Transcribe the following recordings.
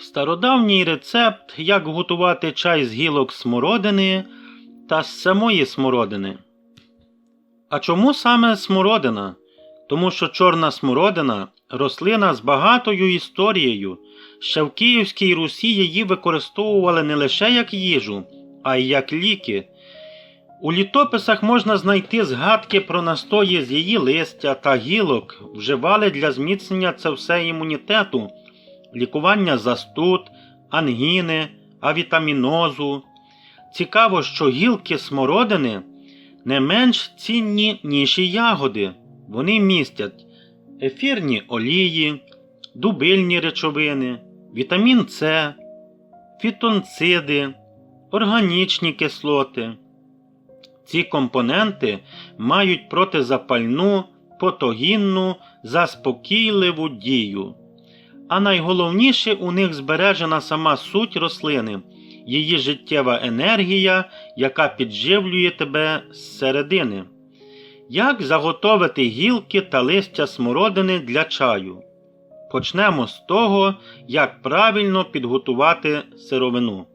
Стародавній рецепт, як готувати чай з гілок смородини та з самої смородини. А чому саме смородина? Тому що чорна смородина рослина з багатою історією. Ще в Київській Русі її використовували не лише як їжу, а й як ліки. У літописах можна знайти згадки про настої з її листя та гілок, вживали для зміцнення це все імунітету, лікування застуд, ангіни, авітамінозу. Цікаво, що гілки смородини не менш цінні, ніж і ягоди. Вони містять ефірні олії, дубильні речовини, вітамін С, фітонциди, органічні кислоти. Ці компоненти мають протизапальну, потогінну, заспокійливу дію. А найголовніше у них збережена сама суть рослини, її життєва енергія, яка підживлює тебе зсередини. Як заготовити гілки та листя смородини для чаю? Почнемо з того, як правильно підготувати сировину.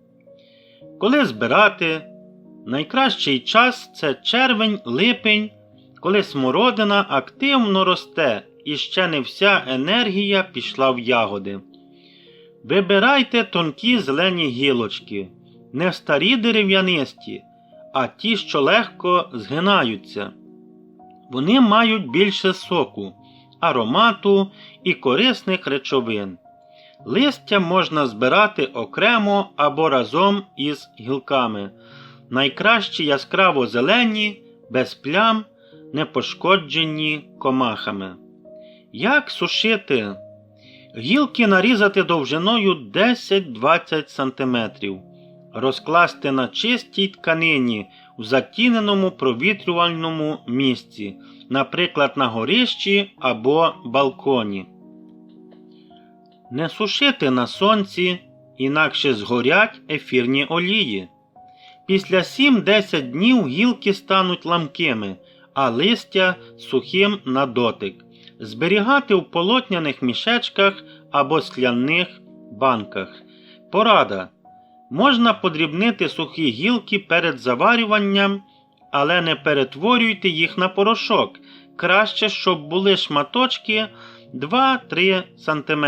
Коли збирати, найкращий час це червень-липень, коли смородина активно росте і ще не вся енергія пішла в ягоди. Вибирайте тонкі зелені гілочки, не старі дерев'янисті, а ті, що легко згинаються. Вони мають більше соку, аромату і корисних речовин. Листя можна збирати окремо або разом із гілками. Найкращі яскраво зелені, без плям, не пошкоджені комахами. Як сушити? Гілки нарізати довжиною 10-20 см, розкласти на чистій тканині у затіненому провітрювальному місці, наприклад, на горищі або балконі. Не сушити на сонці, інакше згорять ефірні олії. Після 7-10 днів гілки стануть ламкими, а листя сухим на дотик. Зберігати в полотняних мішечках або скляних банках. Порада. Можна подрібнити сухі гілки перед заварюванням, але не перетворюйте їх на порошок. Краще, щоб були шматочки 2-3 см.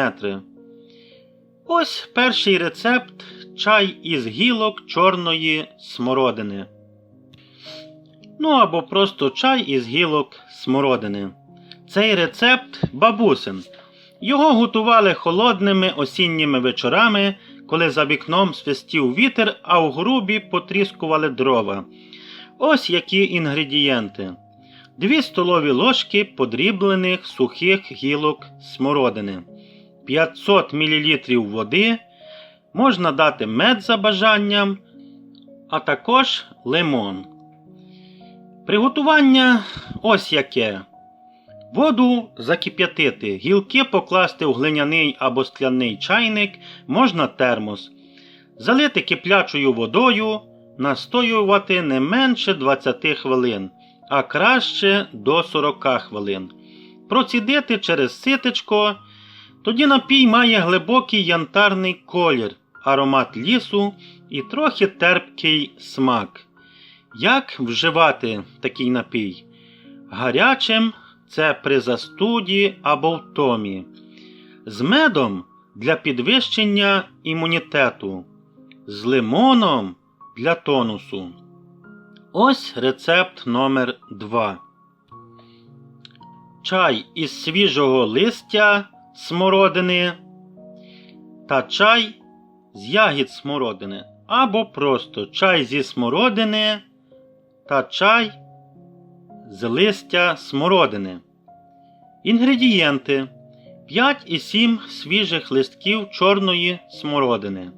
Ось перший рецепт чай із гілок чорної смородини. Ну або просто чай із гілок смородини. Цей рецепт бабусин. Його готували холодними осінніми вечорами, коли за вікном свистів вітер, а у грубі потріскували дрова. Ось які інгредієнти: 2 столові ложки подріблених сухих гілок смородини, 500 мл води, можна дати мед за бажанням, а також лимон. Приготування ось яке. Воду закип'ятити, гілки покласти в глиняний або скляний чайник, можна термос, залити киплячою водою, настоювати не менше 20 хвилин, а краще до 40 хвилин. Процідити через ситечко, тоді напій має глибокий янтарний колір, аромат лісу і трохи терпкий смак. Як вживати такий напій? Гарячим це при застуді або втомі, з медом для підвищення імунітету, з лимоном для тонусу. Ось рецепт номер 2 Чай із свіжого листя смородини та чай з ягід смородини. Або просто чай зі смородини та чай з листя смородини. Інгредієнти 5 і 7 свіжих листків чорної смородини.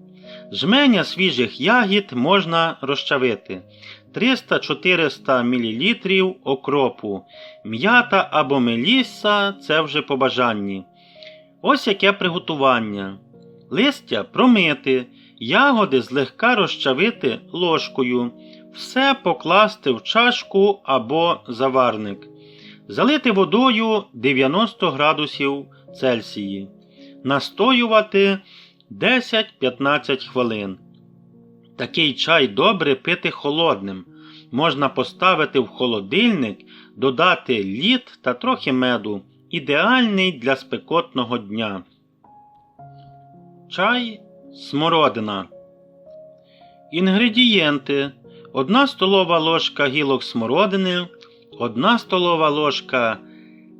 Жменя свіжих ягід можна розчавити 300-400 мл окропу. М'ята або меліса це вже по бажанні. Ось яке приготування. Листя промити, ягоди злегка розчавити ложкою. Все покласти в чашку або заварник. Залити водою 90 градусів Цельсії. Настоювати 10-15 хвилин. Такий чай добре пити холодним. Можна поставити в холодильник, додати лід та трохи меду. Ідеальний для спекотного дня. Чай смородина. Інгредієнти: 1 столова ложка гілок смородини, 1 столова ложка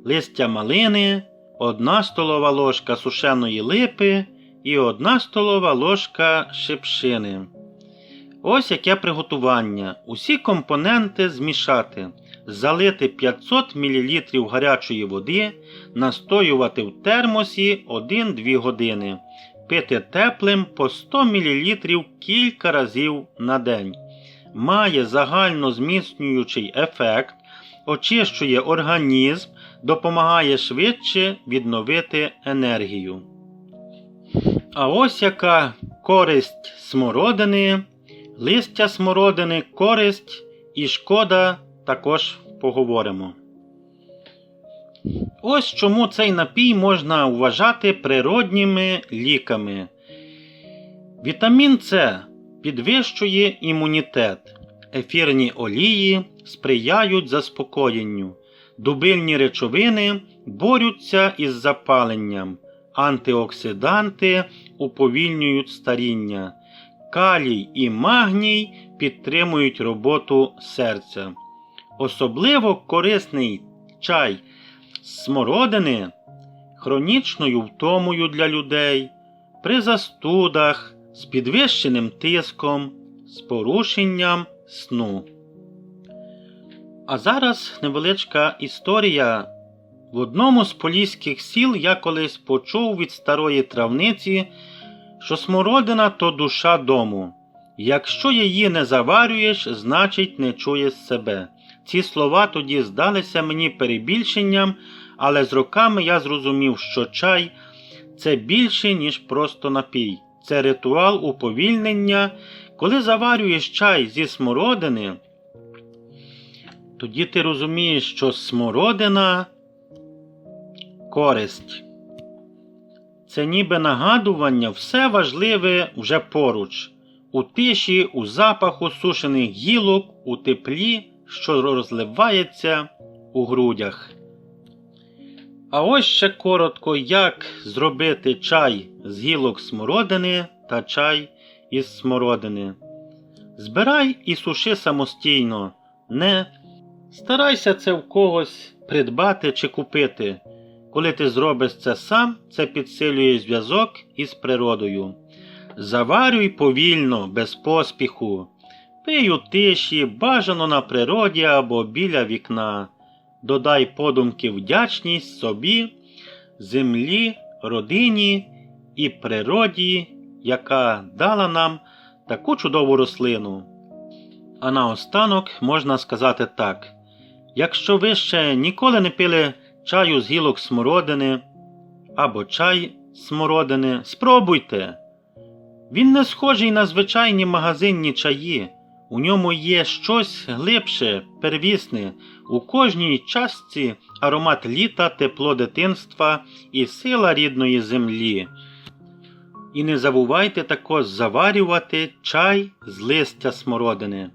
листя малини, 1 столова ложка сушеної липи і 1 столова ложка шипшини. Ось яке приготування. Усі компоненти змішати. Залити 500 мл гарячої води, настоювати в термосі 1-2 години. Пити теплим по 100 мл кілька разів на день. Має загально зміцнюючий ефект, очищує організм, допомагає швидше відновити енергію. А ось яка користь смородини, листя смородини, користь і шкода також поговоримо. Ось чому цей напій можна вважати природніми ліками. Вітамін С підвищує імунітет. Ефірні олії сприяють заспокоєнню. Дубильні речовини борються із запаленням. Антиоксиданти уповільнюють старіння. Калій і магній підтримують роботу серця. Особливо корисний чай смородини хронічною втомою для людей, при застудах, з підвищеним тиском, з порушенням сну. А зараз невеличка історія. В одному з поліських сіл я колись почув від старої травниці, що смородина то душа дому. Якщо її не заварюєш, значить не чуєш себе. Ці слова тоді здалися мені перебільшенням, але з роками я зрозумів, що чай це більше, ніж просто напій. Це ритуал уповільнення. Коли заварюєш чай зі смородини, тоді ти розумієш, що смородина користь. Це ніби нагадування, все важливе вже поруч, у тиші, у запаху сушених гілок, у теплі, що розливається у грудях. А ось ще коротко, як зробити чай з гілок смородини та чай із смородини. Збирай і суши самостійно, не старайся це в когось придбати чи купити. Коли ти зробиш це сам, це підсилює зв'язок із природою. Заварюй повільно, без поспіху. Пий у тиші, бажано на природі або біля вікна. Додай подумки вдячність собі, землі, родині і природі, яка дала нам таку чудову рослину. А наостанок можна сказати так: якщо ви ще ніколи не пили чаю з гілок смородини або чай смородини, спробуйте. Він не схожий на звичайні магазинні чаї. У ньому є щось глибше, первісне, у кожній частці аромат літа, тепло дитинства і сила рідної землі. І не забувайте також заварювати чай з листя смородини.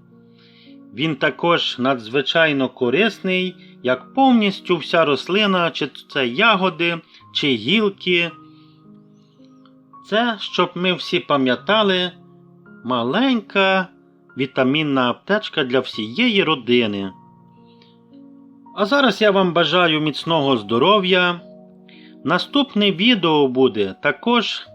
Він також надзвичайно корисний, як повністю вся рослина, чи це ягоди, чи гілки. Це, щоб ми всі пам'ятали, маленька вітамінна аптечка для всієї родини. А зараз я вам бажаю міцного здоров'я. Наступне відео буде також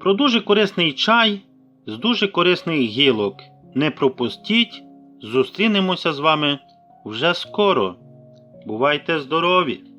про дуже корисний чай з дуже корисних гілок. Не пропустіть, зустрінемося з вами вже скоро. Бувайте здорові!